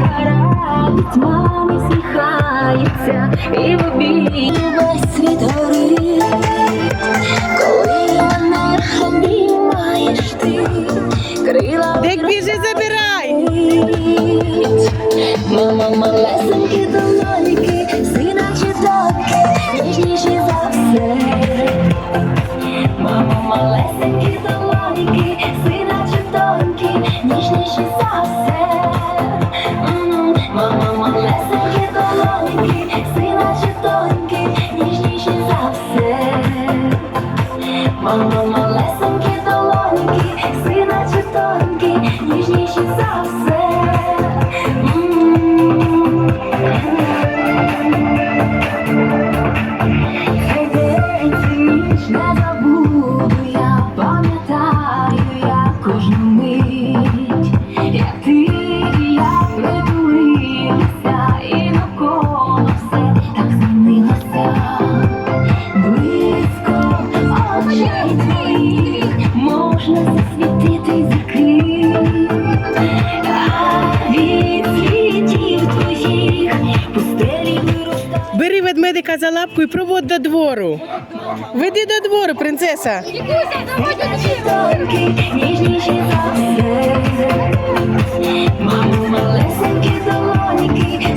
радить, мамі сміхається і в обій весь світ горить, коли мене обіймаєш ти, крила Як біжи, забирай! Мама малесенькі долоніки, сина чи доньки, ніжніші за все. Мама малесенькі долоніки, сина чи доньки, ніжніші за все. Долоніки, сина чи доньки, ніжніші за все. Мама малесенькі долоніки, сина чи доньки, ніжніші за все. Ніч не забуду можна засвітити виростають. Бери ведмедика за лапку і проводь до двору. Веди до двору, принцеса. Тонкі. Мамо, малесенькі долоніки,